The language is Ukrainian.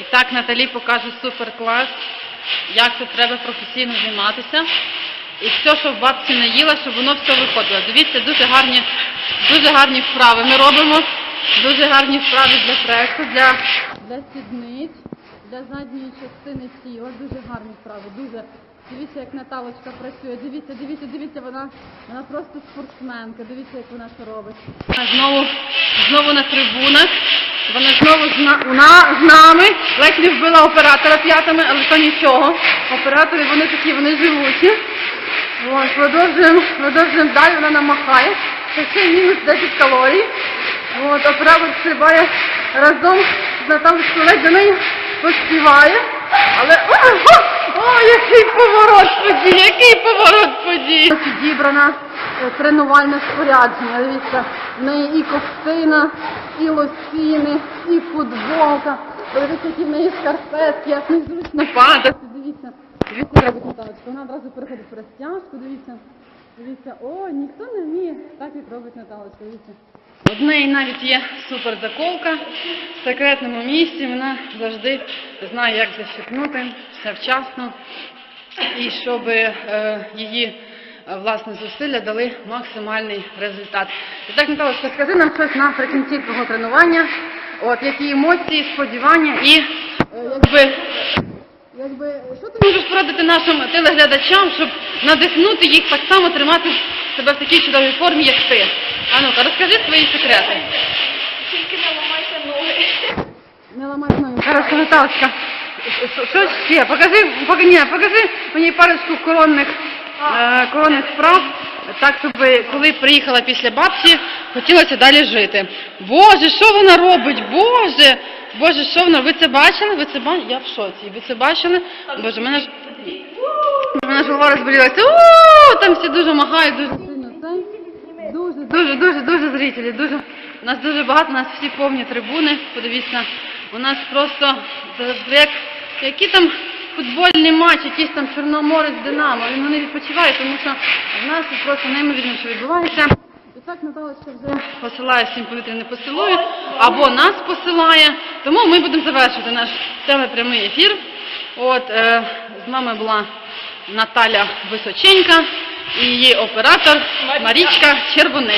І так Наталі покаже супер-клас, як тут треба професійно займатися. І все, що в бабці наїла, щоб воно все виходило. Дивіться, дуже гарні, дуже гарні вправи ми робимо. Дуже гарні вправи для пресу, для, для сідниць, для задньої частини тіла. Дуже гарні вправи. Дуже. Дивіться, як Наталочка працює. Дивіться, дивіться, дивіться, вона, вона просто спортсменка. Дивіться, як вона це робить. Знову, знову на трибунах. Вона знову з, на, на- з нами. Ледь не вбила оператора п'ятами, але то нічого. Оператори вони такі, вони живучі. От, продовжуємо, продовжуємо далі, вона намахає. Це ще мінус 10 калорій. От, оператор стрибає разом з Наталочкою ледь до неї поспіває. Але о, який поворот подій, який поворот подій. Підібрана е, тренувальне спорядження. Дивіться, в неї і ковтина, і лосіни, і футболка. Подивіться, які в неї шкарпетки, як них зручно падати. Дивіться, дивіться, робить Наталочка. Вона одразу переходить в розтяжку, дивіться. Дивіться, о, ніхто не вміє, так як робить Наталочка, дивіться. В неї навіть є супер заколка в секретному місці. Вона завжди знає, як защипнути все вчасно, і щоб е, її е, власне зусилля дали максимальний результат. І так, Наталочка, скажи нам щось наприкінці твого тренування. От які емоції, сподівання і е, якби. Якби що ти можеш порадити нашим телеглядачам, щоб надихнути їх так само тримати себе в такій чудовій формі, як ти? А ну-ка, розкажи свої секрети. Тільки не ламайте ноги. Не ламай ноги. Хорошо, Наталочка. Що- ще? Покажи, поки ні, покажи мені парочку коронних, е, коронних справ, так, щоб коли приїхала після бабці, хотілося далі жити. Боже, що вона робить? Боже! Боже, що вона? Ви це бачили? Ви це бачили? Я в шоці. Ви це бачили? Боже, мене ж мене ж голова розболілася. Там всі дуже махають, дуже сильно. Це дуже, дуже, дуже, дуже зрителі. Дуже у нас дуже багато, у нас всі повні трибуни. Подивіться, у нас просто як які там футбольний матч, якийсь там Чорноморець Динамо. Він вони відпочиває, тому що в нас тут просто неймовірно, що відбувається. І так Наталочка вже посилає всім повітряне поцілую, або нас посилає. Тому ми будемо завершувати наш телепрямий ефір. От е, з нами була Наталя Височенька і її оператор Марічка Червоненька.